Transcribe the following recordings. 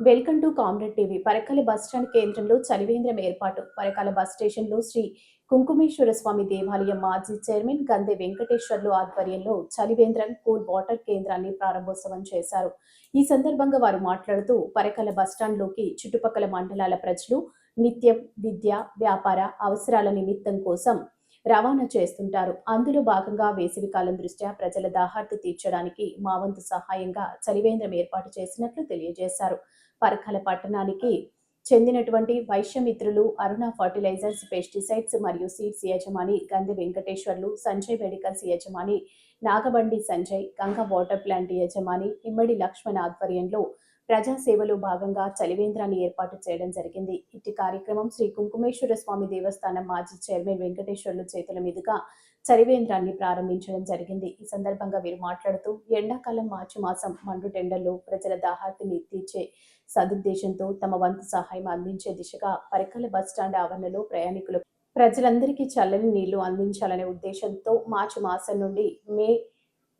Welcome to comrade TV. Parakala bus stand కేంద్రంలో చలివేంద్రం ఏర్పాటు. పరకాల బస్ స్టేషన్లో శ్రీ కుంకుమేశ్వర స్వామి దేవాలయం మాజీ చైర్మన్ గందె వెంకటేశ్వర్లు ఆధ్వర్యంలో చలివేంద్రం కూల్ వాటర్ కేంద్రాన్ని ప్రారంభోత్సవం చేశారు. ఈ సందర్భంగా వారు మాట్లాడుతూ పరకాల బస్ స్టాండ్లోకి చుట్టుపక్కల మండలాల ప్రజలు నిత్యం విద్య వ్యాపార అవసరాల నిమిత్తం కోసం రవాణా చేస్తుంటారు. అందులో భాగంగా వేసవికాలం దృష్ట్యా ప్రజల దాహార్తి తీర్చడానికి మా వంతు సహాయంగా చలివేంద్రం ఏర్పాటు చేసినట్లు తెలియజేశారు. పరకాల పట్టణానికి చెందినటువంటి వైశ్యమిత్రులు అరుణ ఫర్టిలైజర్స్ పెస్టిసైడ్స్ మరియు సీడ్స్ యజమాని గంధి వెంకటేశ్వర్లు సంజయ్ మెడికల్స్ యజమాని నాగబండి సంజయ్ గంగా వాటర్ ప్లాంట్ యజమాని ఇమ్మడి లక్ష్మణ్ ఆధ్వర్యంలో ప్రజాసేవలో భాగంగా చలివేంద్రాన్ని ఏర్పాటు చేయడం జరిగింది. ఇట్టి కార్యక్రమం శ్రీ కుంకుమేశ్వర స్వామి దేవస్థానం మాజీ చైర్మన్ వెంకటేశ్వర్లు చేతుల మీదుగా చలివేంద్రాన్ని ప్రారంభించడం జరిగింది. ఈ సందర్భంగా వీరు మాట్లాడుతూ ఎండాకాలం మార్చి మాసం మండు టెండర్లో ప్రజల దాహార్తిని తీర్చే సదుద్దేశంతో తమ వంతు సహాయం అందించే దిశగా పరికల బస్ స్టాండ్ ఆవరణలో ప్రయాణికులు ప్రజలందరికీ చల్లని నీళ్ళు అందించాలనే ఉద్దేశంతో మార్చి మాసం నుండి మే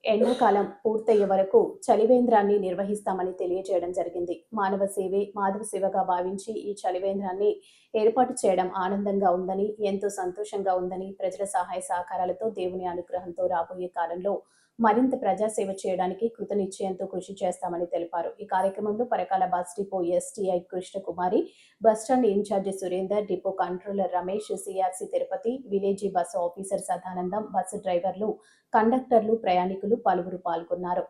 ఎండాకాలం పూర్తయ్యే వరకు చలివేంద్రాన్ని నిర్వహిస్తామని తెలియజేయడం జరిగింది. మానవ సేవే మాధవ సేవగా భావించి ఈ చలివేంద్రాన్ని ఏర్పాటు చేయడం ఆనందంగా ఉందని ఎంతో సంతోషంగా ఉందని ప్రజల సహాయ సహకారాలతో దేవుని అనుగ్రహంతో రాబోయే కాలంలో మరింత ప్రజాసేవ చేయడానికి కృతనిశ్చయంతో కృషి చేస్తామని తెలిపారు. ఈ కార్యక్రమంలో Parakala bus depot STI Krishnakumari bus stand in charge Surender depot controller Ramesh CRC Tirupati village bus officer Sadanandam bus డ్రైవర్లు కండక్టర్లు ప్రయాణికులు పలువురు పాల్గొన్నారు.